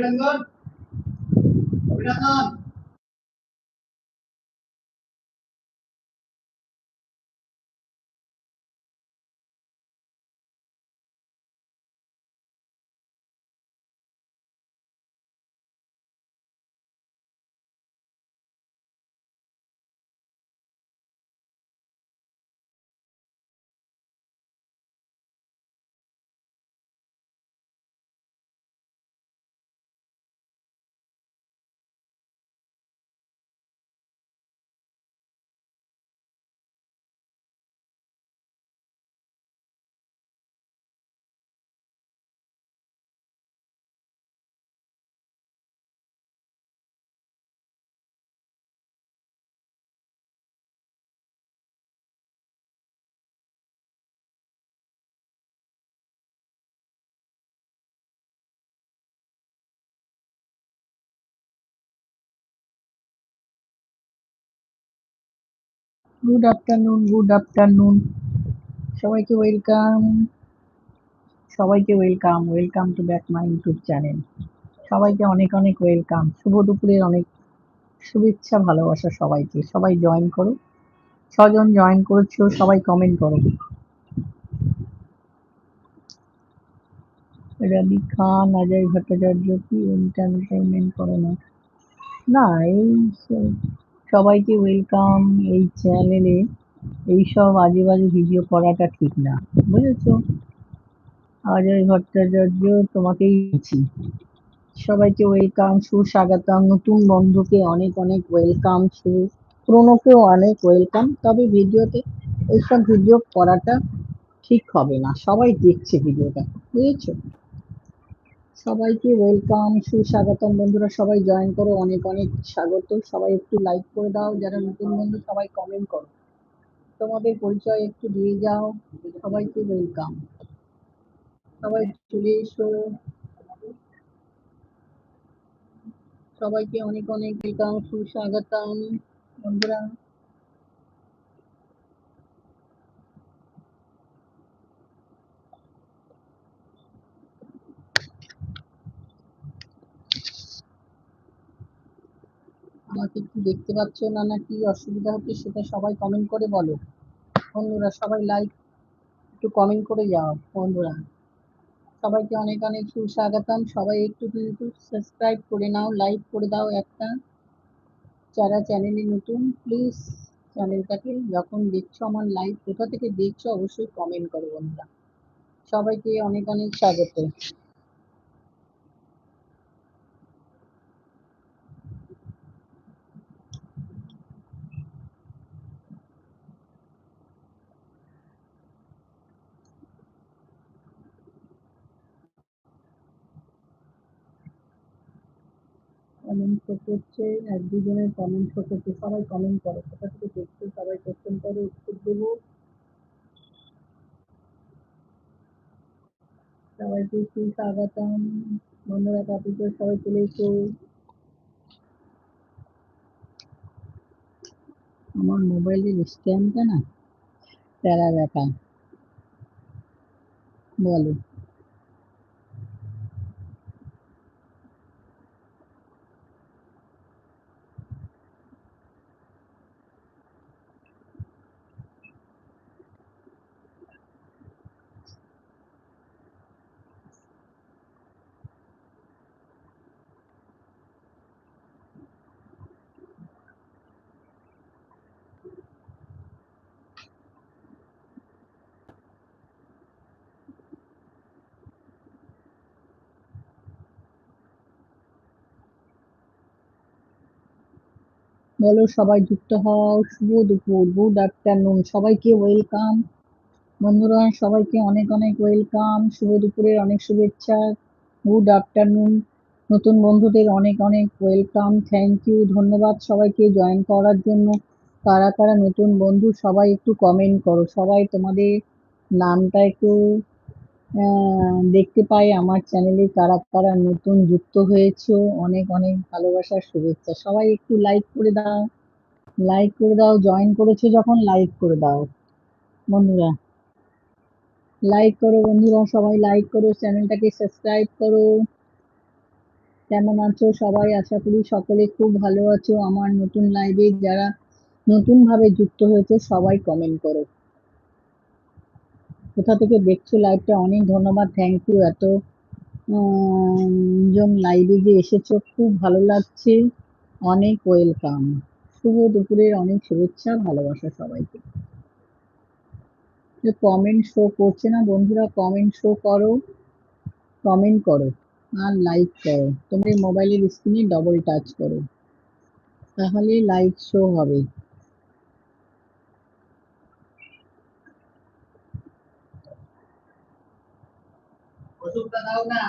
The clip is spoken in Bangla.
অভিনন্দন। অভিনন্দন। গুড আফটারনুন গুড আফটারনুন সবাইকে ওয়েলকাম সবাইকে welcome welcome to back my YouTube channel সবাইকে অনেক অনেক ওয়েলকাম শুভ দুপুরের অনেক শুভেচ্ছা, ভালোবাসা সবাইকে। সবাই জয়েন করো ছজন জয়েন করেছ, সবাই কমেন্ট করো। রবি খান অজয় ভট্টাচার্য কি এন্টারটেনমেন্ট করে না? না, এই সবাইকে ওয়েলকাম এই চ্যানেলে এইসব আজে বাজে ভিডিও করাটা ঠিক না, বুঝেছ? অজয় ভট্টাচার্য তোমাকেই দিচ্ছি সবাইকে ওয়েলকাম সুস্বাগতম। নতুন বন্ধুকে অনেক অনেক ওয়েলকাম সু পুরোনোকেও অনেক ওয়েলকাম তবে ভিডিওতে এইসব ভিডিও করাটা ঠিক হবে না। সবাই দেখছে ভিডিওটা বুঝেছ? সবাইকে ওয়েলকাম সুস্বাগতম। বন্ধুরা, সবাই জয়েন করো, অনেক অনেক স্বাগত। সবাই একটু লাইক করে দাও, যারা নতুন বন্ধু, সবাই কমেন্ট করো। তোমাদের পরিচয় একটু দিয়ে যাও, সবাইকে ওয়েলকাম সবাই চলে এসো। সবাইকে অনেক অনেক ওয়েলকাম সুস্বাগতম। বন্ধুরা আমাকে কি দেখতে পাচ্ছ না না কি অসুবিধা হচ্ছে সেটা সবাই কমেন্ট করে বলো। বন্ধুরা, সবাই লাইক একটু কমেন্ট করে যাও, বন্ধুরা। সবাইকে অনেক অনেক সুস্বাগতম। সবাই একটু কিন্তু সাবস্ক্রাইব করে নাও লাইক করে দাও একটা। যারা চ্যানেলে নতুন প্লিজ চ্যানেলটাকে যখন দেখছ, আমার লাইভ কোথা থেকে দেখছ, অবশ্যই কমেন্ট করো, বন্ধুরা। সবাইকে অনেক অনেক স্বাগত। কমেন্ট করতে হচ্ছে এক দুজনের কমেন্ট করতে হচ্ছে সবাই কমেন্ট করো। কোথা থেকে দেখছ? সবাই কোশ্চেন করো, উত্তর দেবো। সবাইকে সুস্বাগতম বন্ধুরা কপি করে সবাই চলে এসো। আমার মোবাইলের স্ট্যান্ডটা না প্যারা ব্যাটা বলো। বলো সবাই যুক্ত হও, শুভ দুপুর গুড আফটারনুন সবাইকে ওয়েলকাম বন্ধুরা, সবাইকে অনেক অনেক ওয়েলকাম শুভ দুপুরের অনেক শুভেচ্ছা গুড আফটারনুন নতুন বন্ধুদের অনেক অনেক ওয়েলকাম থ্যাংক ইউ ধন্যবাদ সবাইকে জয়েন করার জন্য। কারা কারা নতুন বন্ধু, সবাই একটু কমেন্ট করো। সবাই তোমাদের নামটা একটু দেখতে পাই আমার চ্যানেলে কারা কারা নতুন যুক্ত হয়েছো। অনেক অনেক ভালোবাসার শুভেচ্ছা। সবাই একটু লাইক করে দাও। লাইক করে দাও জয়েন করেছ যখন লাইক করে দাও। বন্ধুরা লাইক করো বন্ধুরা, সবাই লাইক করো, চ্যানেলটাকে সাবস্ক্রাইব করো। কেমন আছো সবাই? আশা করি সকলে খুব ভালো আছো। আমার নতুন লাইভে যারা নতুন ভাবে যুক্ত হয়েছে, সবাই কমেন্ট করো। কোথা থেকে দেখছ লাইভটা অনেক ধন্যবাদ থ্যাংক ইউ এত জন লাইভে যে এসেছ, খুব ভালো লাগছে। অনেক ওয়েলকাম শুভ দুপুরের অনেক শুভেচ্ছা, ভালোবাসা সবাইকে। কমেন্ট শো করছে না? বন্ধুরা কমেন্ট শো করো কমেন্ট করো, আর লাইক করো। তোমাদের মোবাইলের স্ক্রিনে ডবল টাচ করো। তাহলে লাইক শো হবে। ওষুধটা দাও না